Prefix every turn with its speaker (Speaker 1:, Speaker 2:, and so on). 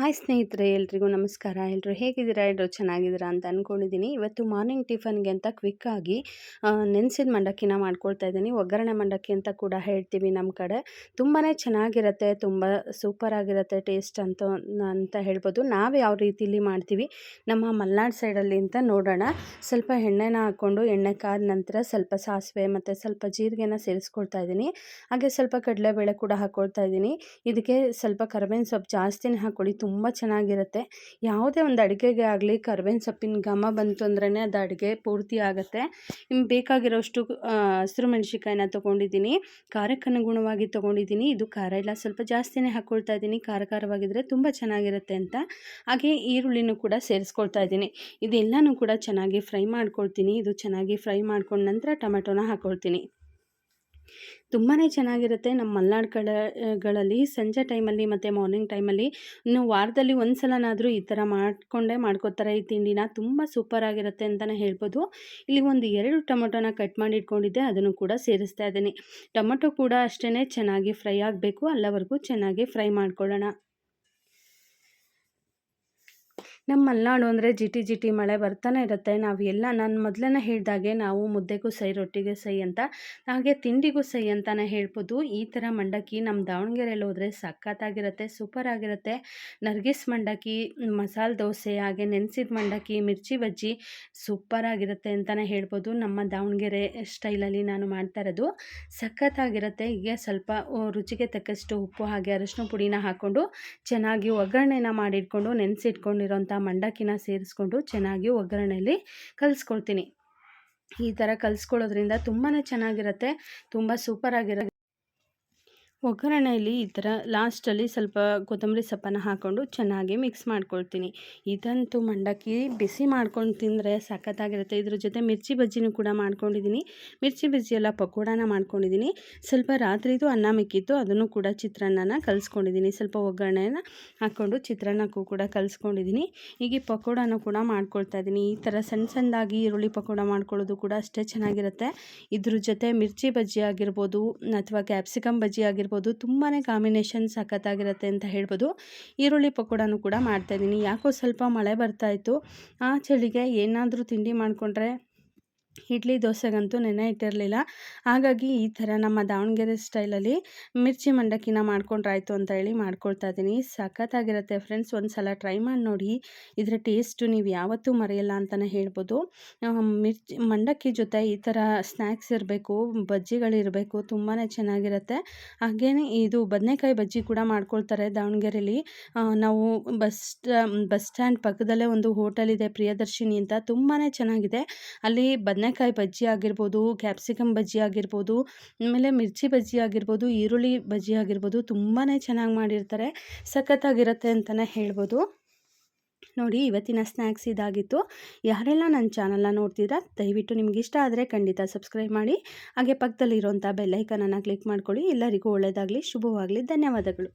Speaker 1: Hi ಸ್ನೇಹಿತರೆ, ಎಲ್ರಿಗೂ ನಮಸ್ಕಾರ. ಎಲ್ಲರೂ ಹೇಗಿದ್ದೀರಾ? ಎಲ್ಲರೂ ಚೆನ್ನಾಗಿದ್ದೀರಾ ಅಂತ ಅಂದ್ಕೊಂಡಿದ್ದೀನಿ ಇವತ್ತು ಮಾರ್ನಿಂಗ್ ಟಿಫನ್ಗೆ ಅಂತ ಕ್ವಿಕ್ಕಾಗಿ ನೆನೆಸಿದ ಮಂಡಕ್ಕಿನ ಮಾಡ್ಕೊಳ್ತಾ ಇದ್ದೀನಿ. ಒಗ್ಗರಣೆ ಮಂಡಕ್ಕಿ ಅಂತ ಕೂಡ ಹೇಳ್ತೀವಿ ನಮ್ಮ ಕಡೆ. ತುಂಬಾ ಚೆನ್ನಾಗಿರುತ್ತೆ, ತುಂಬ ಸೂಪರಾಗಿರುತ್ತೆ ಟೇಸ್ಟ್ ಅಂತ ಅಂತ ಹೇಳ್ಬೋದು. ನಾವು ಯಾವ ರೀತಿಲಿ ಮಾಡ್ತೀವಿ? ನಮ್ಮ ಮಲೆನಾಡು ಸೈಡಲ್ಲಿ ಅಂತ ನೋಡೋಣ. ಸ್ವಲ್ಪ ಎಣ್ಣೆನ ಹಾಕ್ಕೊಂಡು, ಎಣ್ಣೆ ಕಾದ ನಂತರ ಸ್ವಲ್ಪ ಸಾಸಿವೆ ಮತ್ತು ಸ್ವಲ್ಪ ಜೀರಿಗೆನ ಸೇರಿಸ್ಕೊಳ್ತಾ ಇದ್ದೀನಿ. ಹಾಗೆ ಸ್ವಲ್ಪ ಕಡಲೆಬೇಳೆ ಕೂಡ ಹಾಕ್ಕೊಳ್ತಾ ಇದ್ದೀನಿ. ಇದಕ್ಕೆ ಸ್ವಲ್ಪ ಕರ್ಬೇವಿನ ಸೊಪ್ಪು ಜಾಸ್ತಿನೇ ಹಾಕ್ಕೊಳ್ಳಿ ತುಂಬ ಚೆನ್ನಾಗಿರುತ್ತೆ. ಯಾವುದೇ ಒಂದು ಅಡುಗೆಗೆ ಆಗಲಿ, ಕರ್ಬೇವಿನ ಸೊಪ್ಪಿನ ಘಮ ಬಂತು ಅಂದ್ರೇ ಅದು ಅಡುಗೆ ಪೂರ್ತಿ ಆಗುತ್ತೆ. ನಿಮ್ಗೆ ಬೇಕಾಗಿರೋಷ್ಟು ಹಸಿರು ಮೆಣಸಿಕಾಯಿನ ತೊಗೊಂಡಿದ್ದೀನಿ. ಖಾರಕ್ಕೆ ಅನುಗುಣವಾಗಿ ತೊಗೊಂಡಿದ್ದೀನಿ. ಇದು ಖಾರ ಇಲ್ಲ, ಸ್ವಲ್ಪ ಜಾಸ್ತಿನೇ ಹಾಕ್ಕೊಳ್ತಾ ಇದ್ದೀನಿ. ಖಾರ ಖಾರವಾಗಿದ್ದರೆ ತುಂಬ ಚೆನ್ನಾಗಿರುತ್ತೆ ಅಂತ. ಹಾಗೆ ಈರುಳ್ಳಿನೂ ಕೂಡ ಸೇರಿಸ್ಕೊಳ್ತಾ ಇದ್ದೀನಿ. ಇದೆಲ್ಲನೂ ಕೂಡ ಚೆನ್ನಾಗಿ ಫ್ರೈ ಮಾಡ್ಕೊಳ್ತೀನಿ. ಇದು ಚೆನ್ನಾಗಿ ಫ್ರೈ ಮಾಡ್ಕೊಂಡ ನಂತರ ಟೊಮೆಟೊನ ಹಾಕ್ಕೊಳ್ತೀನಿ. ತುಂಬಾ ಚೆನ್ನಾಗಿರುತ್ತೆ ನಮ್ಮ ಮಲೆನಾಡು ಕಡೆಗಳಲ್ಲಿ ಸಂಜೆ ಟೈಮಲ್ಲಿ ಮತ್ತು ಮಾರ್ನಿಂಗ್ ಟೈಮಲ್ಲಿ ಇನ್ನು ವಾರದಲ್ಲಿ ಒಂದು ಸಲನಾದರೂ ಈ ಥರ ಮಾಡಿಕೊಂಡೇ ಮಾಡ್ಕೋತಾರೆ ಈ ತಿಂಡಿನ. ತುಂಬ ಸೂಪರಾಗಿರುತ್ತೆ ಅಂತಲೇ ಹೇಳ್ಬೋದು. ಇಲ್ಲಿ ಒಂದು ಎರಡು ಟೊಮೊಟೊನ ಕಟ್ ಮಾಡಿ ಇಟ್ಕೊಂಡಿದ್ದೆ ಅದನ್ನು ಕೂಡ ಸೇರಿಸ್ತಾ ಇದ್ದೀನಿ. ಟೊಮೊಟೊ ಕೂಡ ಅಷ್ಟೇ ಚೆನ್ನಾಗಿ ಫ್ರೈ ಆಗಬೇಕು. ಅಲ್ಲವರೆಗೂ ಚೆನ್ನಾಗಿ ಫ್ರೈ ಮಾಡ್ಕೊಳ್ಳೋಣ. ನಮ್ಮ ಮಲೆನಾಡು ಅಂದರೆ ಜಿಟಿ ಜಿಟಿ ಮಳೆ ಬರ್ತಾನೆ ಇರುತ್ತೆ. ನಾವು ಎಲ್ಲ ನಾನು ಮೊದಲೇ ಹೇಳಿದಾಗೆ ನಾವು ಮುದ್ದೆಗೂ ಸೈ, ರೊಟ್ಟಿಗೆ ಸೈ ಅಂತ ಹಾಗೆ ತಿಂಡಿಗೂ ಸೈ ಅಂತಲೇ ಹೇಳ್ಬೋದು. ಈ ಥರ ಮಂಡಕ್ಕಿ ನಮ್ಮ ದಾವಣಗೆರೆಯಲ್ಲಿ ಹೋದರೆ ಸಖತ್ತಾಗಿರುತ್ತೆ ಸೂಪರ್ ಆಗಿರುತ್ತೆ ನರ್ಗಿಸ್ ಮಂಡಕ್ಕಿ, ಮಸಾಲೆ ದೋಸೆ, ಹಾಗೆ ನೆನೆಸಿದ ಮಂಡಕ್ಕಿ, ಮಿರ್ಚಿ ಬಜ್ಜಿ ಸೂಪರಾಗಿರುತ್ತೆ ಅಂತಲೇ ಹೇಳ್ಬೋದು. ನಮ್ಮ ದಾವಣಗೆರೆ ಸ್ಟೈಲಲ್ಲಿ ನಾನು ಮಾಡ್ತಾ ಇರೋದು ಸಖತ್ತಾಗಿರುತ್ತೆ. ಹೀಗೆ ಸ್ವಲ್ಪ ರುಚಿಗೆ ತಕ್ಕಷ್ಟು ಉಪ್ಪು ಹಾಗೆ ಅರಶಿನ ಪುಡಿನ ಹಾಕ್ಕೊಂಡು ಚೆನ್ನಾಗಿ ಒಗ್ಗರಣೆನ ಮಾಡಿಟ್ಕೊಂಡು ನೆನೆಸಿಟ್ಕೊಂಡಿರೋಂಥ ಮಂಡಕ್ಕಿನ ಸೇರಿಸ್ಕೊಂಡು ಚೆನ್ನಾಗಿ ಒಗ್ಗರಣೆಯಲ್ಲಿ ಕಲಿಸ್ಕೊಳ್ತೀನಿ. ಈ ಥರ ಕಲಿಸ್ಕೊಳ್ಳೋದ್ರಿಂದ ತುಂಬಾ ಚೆನ್ನಾಗಿರುತ್ತೆ ತುಂಬ ಸೂಪರಾಗಿರೋ ಒಗ್ಗರಣೆಯಲ್ಲಿ ಈ ಥರ ಲಾಸ್ಟಲ್ಲಿ ಸ್ವಲ್ಪ ಕೊತ್ತಂಬರಿ ಸೊಪ್ಪನ್ನು ಹಾಕ್ಕೊಂಡು ಚೆನ್ನಾಗಿ ಮಿಕ್ಸ್ ಮಾಡ್ಕೊಳ್ತೀನಿ. ಇದಂತೂ ಮಂಡಕ್ಕಿ ಬಿಸಿ ಮಾಡ್ಕೊಂಡು ತಿಂದರೆ ಸಖತ್ತಾಗಿರುತ್ತೆ. ಇದ್ರ ಜೊತೆ ಮಿರ್ಚಿ ಬಜ್ಜಿನೂ ಕೂಡ ಮಾಡ್ಕೊಂಡಿದ್ದೀನಿ. ಮಿರ್ಚಿ ಬಜ್ಜಿ ಎಲ್ಲ ಪಕೋಡಾನ ಮಾಡ್ಕೊಂಡಿದ್ದೀನಿ. ಸ್ವಲ್ಪ ರಾತ್ರಿದು ಅನ್ನ ಮಿಕ್ಕಿತ್ತು. ಅದನ್ನು ಕೂಡ ಚಿತ್ರಾನ್ನನ ಕಲಿಸ್ಕೊಂಡಿದ್ದೀನಿ. ಸ್ವಲ್ಪ ಒಗ್ಗರಣೆನ ಹಾಕ್ಕೊಂಡು ಚಿತ್ರಾನ್ನಕ್ಕೂ ಕೂಡ ಕಲಿಸ್ಕೊಂಡಿದ್ದೀನಿ. ಹೀಗೆ ಪಕೋಡಾನು ಕೂಡ ಮಾಡ್ಕೊಳ್ತಾ ಇದ್ದೀನಿ. ಈ ಥರ ಸಣ್ಣ ಸಣ್ಣದಾಗಿ ಈರುಳ್ಳಿ ಪಕೋಡ ಮಾಡ್ಕೊಳ್ಳೋದು ಕೂಡ ಅಷ್ಟೇ ಚೆನ್ನಾಗಿರುತ್ತೆ. ಇದ್ರ ಜೊತೆ ಮಿರ್ಚಿ ಬಜ್ಜಿ ಆಗಿರ್ಬೋದು, ಅಥವಾ ಕ್ಯಾಪ್ಸಿಕಮ್ ಬಜ್ಜಿ ಆಗಿರ್ಬೋದು ಆಗಿರ್ಬೋದು ತುಂಬಾ ಕಾಂಬಿನೇಷನ್ ಸಖತ್ತಾಗಿರುತ್ತೆ ಅಂತ ಹೇಳ್ಬೋದು. ಈರುಳ್ಳಿ ಪಕೋಡಾನು ಕೂಡ ಮಾಡ್ತಾಯಿದ್ದೀನಿ ಯಾಕೋ ಸ್ವಲ್ಪ ಮಳೆ ಬರ್ತಾಯಿತ್ತು ಆ ಚಳಿಗೆ ಏನಾದರೂ ತಿಂಡಿ ಮಾಡಿಕೊಂಡ್ರೆ ಇಡ್ಲಿ ದೋಸೆಗಂತೂ ನೆನೆ ಇಟ್ಟಿರಲಿಲ್ಲ. ಹಾಗಾಗಿ ಈ ಥರ ನಮ್ಮ ದಾವಣಗೆರೆ ಸ್ಟೈಲಲ್ಲಿ ಮಿರ್ಚಿ ಮಂಡಕ್ಕಿನ ಮಾಡ್ಕೊಂಡ್ರಾಯ್ತು ಅಂತ ಹೇಳಿ ಮಾಡ್ಕೊಳ್ತಾ ಇದ್ದೀನಿ. ಸಖತ್ತಾಗಿರುತ್ತೆ ಫ್ರೆಂಡ್ಸ್ ಒಂದು ಸಲ ಟ್ರೈ ಮಾಡಿ ನೋಡಿ. ಇದರ ಟೇಸ್ಟು ನೀವು ಯಾವತ್ತೂ ಮರೆಯಲ್ಲ ಅಂತಲೇ ಹೇಳ್ಬೋದು. ಮಿರ್ಚಿ ಮಂಡಕ್ಕಿ ಜೊತೆ ಈ ಥರ ಸ್ನ್ಯಾಕ್ಸ್ ಇರಬೇಕು ಬಜ್ಜಿಗಳಿರಬೇಕು ತುಂಬಾ ಚೆನ್ನಾಗಿರುತ್ತೆ. ಹಾಗೇ ಇದು ಬದನೆಕಾಯಿ ಬಜ್ಜಿ ಕೂಡ ಮಾಡ್ಕೊಳ್ತಾರೆ ದಾವಣಗೆರೆಯಲ್ಲಿ ನಾವು ಬಸ್ ಬಸ್ ಸ್ಟ್ಯಾಂಡ್ ಪಕ್ಕದಲ್ಲೇ ಒಂದು ಹೋಟೆಲ್ ಇದೆ, ಪ್ರಿಯದರ್ಶಿನಿ ಅಂತ ತುಂಬಾ ಚೆನ್ನಾಗಿದೆ. ಅಲ್ಲಿ ಬದನೆ ಬದನೆಕಾಯಿ ಬಜ್ಜಿ ಆಗಿರ್ಬೋದು ಕ್ಯಾಪ್ಸಿಕಮ್ ಬಜ್ಜಿ ಆಗಿರ್ಬೋದು, ಆಮೇಲೆ ಮಿರ್ಚಿ ಬಜ್ಜಿ ಆಗಿರ್ಬೋದು, ಈರುಳ್ಳಿ ಬಜ್ಜಿ ಆಗಿರ್ಬೋದು ತುಂಬಾ ಚೆನ್ನಾಗಿ ಮಾಡಿರ್ತಾರೆ. ಸಖತ್ತಾಗಿರುತ್ತೆ ಅಂತಲೇ ಹೇಳ್ಬೋದು. ನೋಡಿ, ಇವತ್ತಿನ ಸ್ನ್ಯಾಕ್ಸ್ ಇದಾಗಿತ್ತು. ಯಾರೆಲ್ಲ ನನ್ನ ಚಾನಲ್ನ ನೋಡ್ತಿದ್ದೀರಾ ದಯವಿಟ್ಟು ನಿಮ್ಗೆ ಇಷ್ಟ ಆದರೆ ಖಂಡಿತ ಸಬ್ಸ್ಕ್ರೈಬ್ ಮಾಡಿ. ಹಾಗೆ ಪಕ್ಕದಲ್ಲಿರುವಂಥ ಬೆಲ್ಲೈಕನನ್ನು ಕ್ಲಿಕ್ ಮಾಡ್ಕೊಳ್ಳಿ. ಎಲ್ಲರಿಗೂ ಒಳ್ಳೆಯದಾಗಲಿ ಶುಭವಾಗಲಿ, ಧನ್ಯವಾದಗಳು.